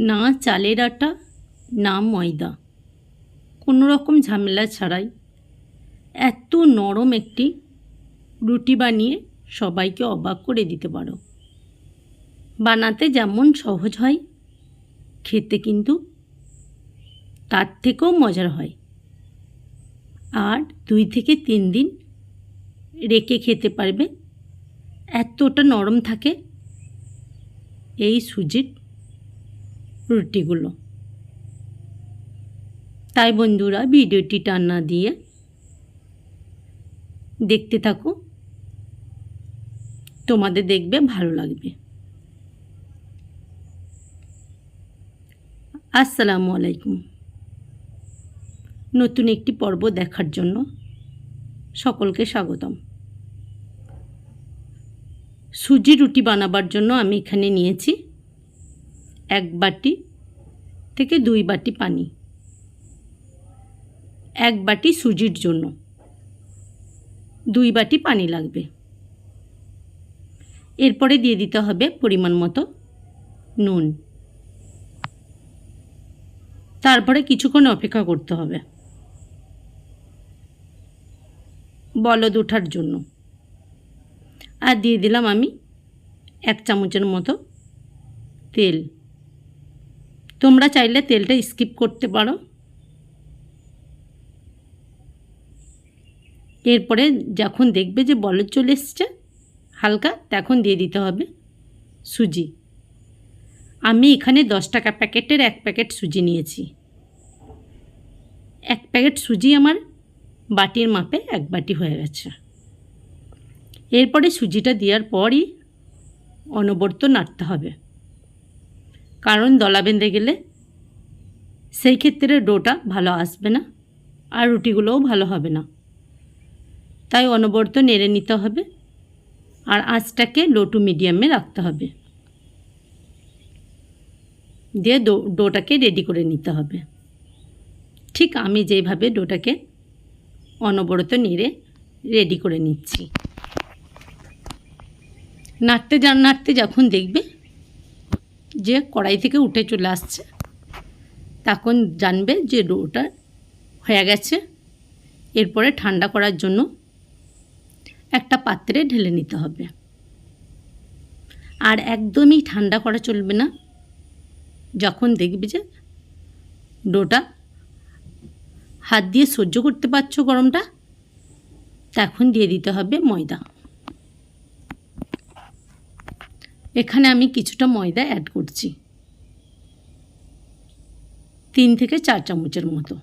না চালের আটা, না ময়দা। কোনো রকম ঝামেলা ছাড়াই এত নরম একটি রুটি বানিয়ে সবাইকে অবাক করে দিতে পারো। বানাতে যেমন সহজ হয়, খেতে কিন্তু তার থেকেও মজার হয়। আর দুই থেকে তিন দিন রেখে খেতে পারবে, এতটা নরম থাকে, এই সুজির রুটিগুলো। তাই বন্ধুরা ভিডিওটি টান্না দিয়ে দেখতে থাকো। তোমাদের দেখবে ভালো লাগবে। আসসালামু আলাইকুম। নতুন একটি পর্ব দেখার জন্য সকলকে স্বাগতম। সুজি রুটি বানাবার জন্য আমি এখানে নিয়েছি এক বাটি থেকে দুই বাটি পানি। এক বাটি সুজির জন্য। দুই বাটি পানি লাগবে। এরপরে দিয়ে দিতে হবে পরিমাণ মতো নুন। তারপরে কিছুক্ষণ অপেক্ষা করতে হবে। বলদ ওঠার জন্য। আর দিয়ে দিলাম আমি এক চামচের মতো তেল। তোমরা চাইলে তেলটা স্কিপ করতে পারো। এরপরে যখন দেখবে যে বলদ চলে এসছে, হালকা তখন দিয়ে দিতে হবে সুজি। আমি এখানে দশ টাকা প্যাকেটের এক প্যাকেট সুজি নিয়েছি। এক প্যাকেট সুজি আমার বাটির মাপে এক বাটি হয়ে গেছে। এরপরে সুজিটা দেওয়ার পরই অনবর্ত নাড়তে হবে। কারণ দলা বেঁধে গেলে সেই ক্ষেত্রে ডোটা ভালো আসবে না আর রুটিগুলোও ভালো হবে না। তাই অনবর্ত নেড়ে নিতে হবে আর আঁচটাকে লো টু মিডিয়ামে রাখতে হবে। দিয়ে ডোটাকে রেডি করে নিতে হবে। ঠিক আমি যেভাবে ডোটাকে অনবরত নেড়ে রেডি করে নিচ্ছি। নাড়তে নাড়তে যখন দেখবে যে কড়াই থেকে উঠে চলে আসছে, তখন জানবে যে ডোটা হয়ে গেছে। এরপরে ঠান্ডা করার জন্য একটা পাত্রে ঢেলে নিতে হবে। আর একদমই ঠান্ডা করা চলবে না। যখন দেখবে যে ডোটা হাত দিয়ে সহ্য করতে পারছ গরমটা, তখন দিয়ে দিতে হবে ময়দা। এখানে আমি কিছুটা ময়দা অ্যাড করছি। তিন থেকে চার চামচের মতো।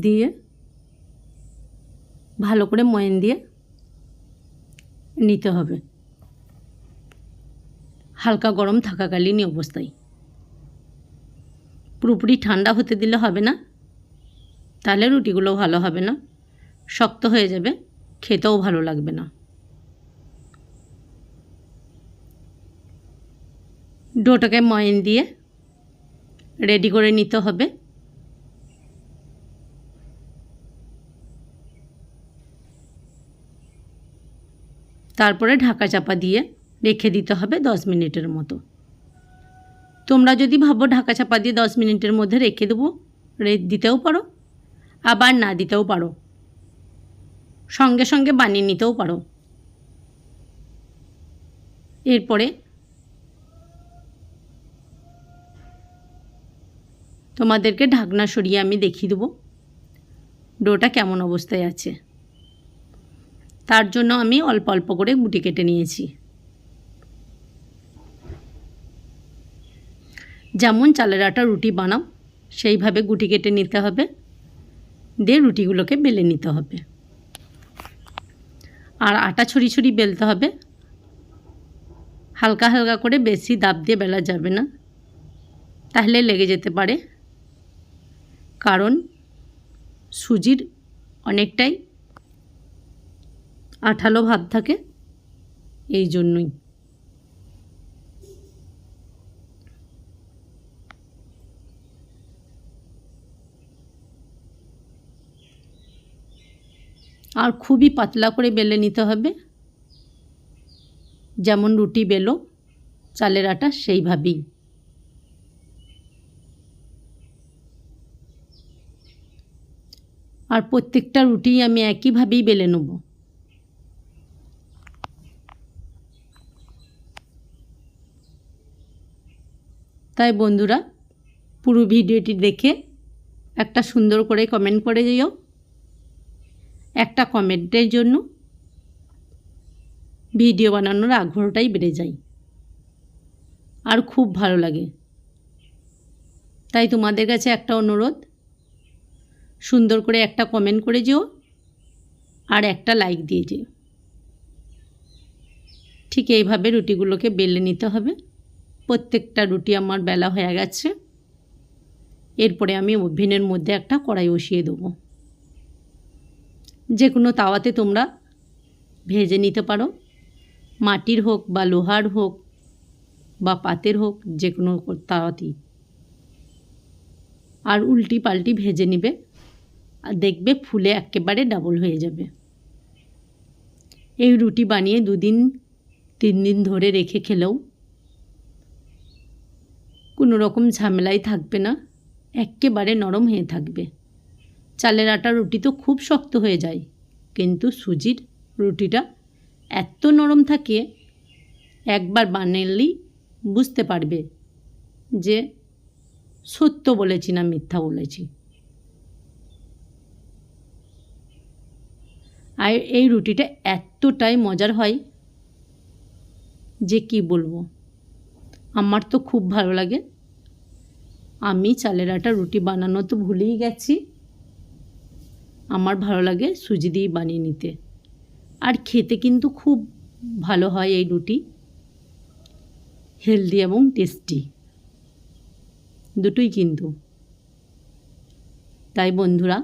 দিয়ে ভালো করে ময়ন দিয়ে নিতে হবে। হালকা গরম থাকাকালীনই অবস্থায়। পুরোপুরি ঠান্ডা হতে দিলে হবে না। তাহলে রুটিগুলো ভালো হবে না। শক্ত হয়ে যাবে, খেতেও ভালো লাগবে না। ডোটাকে ময়ন দিয়ে রেডি করে নিতে হবে। তারপরে ঢাকা চাপা দিয়ে রেখে দিতে হবে দশ মিনিটের মতো। তোমরা যদি ভাবো ঢাকা চাপা দিয়ে দশ মিনিটের মধ্যে রেখে দেবো দিতেও পারো। আবার না দিতেও পারো। সঙ্গে সঙ্গে বানিয়ে নিতেও পারো। এরপরে তোমাদেরকে ঢাকনা সরিয়ে আমি দেখিয়ে দেবো। ডোটা কেমন অবস্থায় আছে। তার জন্য আমি অল্প অল্প করে গুটি কেটে নিয়েছি। যেমন চালের আটা রুটি বানাও, সেইভাবে গুটি কেটে নিতে হবে। দিয়ে রুটিগুলোকে বেলে নিতে হবে। আর আটা ছড়ি ছড়ি বেলতে হবে। হালকা হালকা করে বেশি দাব দিয়ে বেলা যাবে না। তাহলে লেগে যেতে পারে। কারণ সুজির অনেকটাই আঠালো ভাব থাকে। এই জন্যই। আর খুবই পাতলা করে বেলে নিতে হবে। যেমন রুটি বেলো, চালের আটা সেইভাবেই। আর প্রত্যেকটা রুটি আমি একইভাবেই বেলে নেব। তাই বন্ধুরা, পুরো ভিডিওটি দেখে একটা সুন্দর করে কমেন্ট করে যেও একটা কমেন্টের জন্য ভিডিও বানানোর আগ্রহটাই বেড়ে যায়। আর খুব ভালো লাগে। তাই তোমাদের কাছে একটা অনুরোধ, সুন্দর করে একটা কমেন্ট করে যেও আর একটা লাইক দিয়ে যেও। ঠিক এইভাবে রুটিগুলোকে বেলে নিতে হবে। প্রত্যেকটা রুটি আমার বেলা হয়ে গেছে। এরপরে আমি ওভেনের মধ্যে একটা কড়াই বসিয়ে দেবো। যে কোনো তাওয়াতে তোমরা ভেজে নিতে পারো। মাটির হোক বা লোহার হোক বা পাতের হোক, যে কোনো তাওয়াতেই। আর উল্টি পাল্টি ভেজে নিবে। আর দেখবে ফুলে একেবারে ডাবল হয়ে যাবে। এই রুটি বানিয়ে দুদিন তিন দিন ধরে রেখে খেলেও কোনো রকম ঝামেলাই থাকবে না। একেবারে নরম হয়ে থাকবে। চালের আটা রুটি তো খুব শক্ত হয়ে যায়। কিন্তু সুজির রুটিটা এত নরম থাকে, একবার বানালেই বুঝতে পারবে যে সত্য বলেছি না মিথ্যা বলেছি। আর এই রুটিটা এতটাই মজার হয় যে কি বলব? আমার তো খুব ভালো লাগে। আমি চালের আটা রুটি বানানো তো ভুলেই গেছি। আমার ভালো লাগে সুজি দিয়ে বানিয়ে নিতে। আর খেতে কিন্তু খুব ভালো হয় এই রুটি। হেলদি এবং টেস্টি। দুটোই কিন্তু। তাই বন্ধুরা,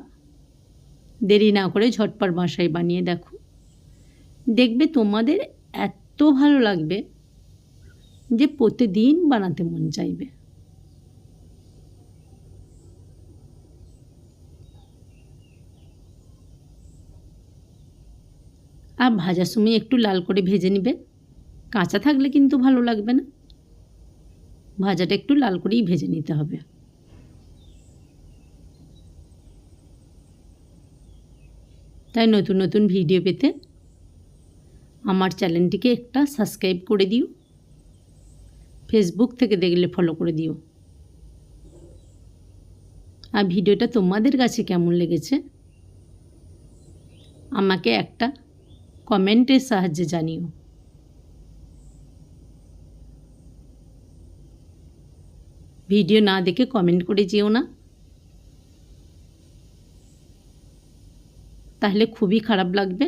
দেরি না করে ঝটপট বাসায় বানিয়ে দেখো। দেখবে তোমাদের এত ভালো লাগবে যে প্রতিদিন বানাতে মন চাইবে। আর ভাজার সময় একটু লাল করে ভেজে নেবে। কাঁচা থাকলে কিন্তু ভালো লাগবে না। ভাজাটা একটু লাল করেই ভেজে নিতে হবে। তাই নতুন নতুন ভিডিও পেতে আমার চ্যানেলটিকে একটা সাবস্ক্রাইব করে দিও। ফেসবুক থেকে দেখলে ফলো করে দিও। আর ভিডিওটা তোমাদের কাছে কেমন লেগেছে? আমাকে একটা কমেন্টের সাহায্যে জানিও। ভিডিও না দেখে কমেন্ট করে যেও না। তাহলে খুবই খারাপ লাগবে।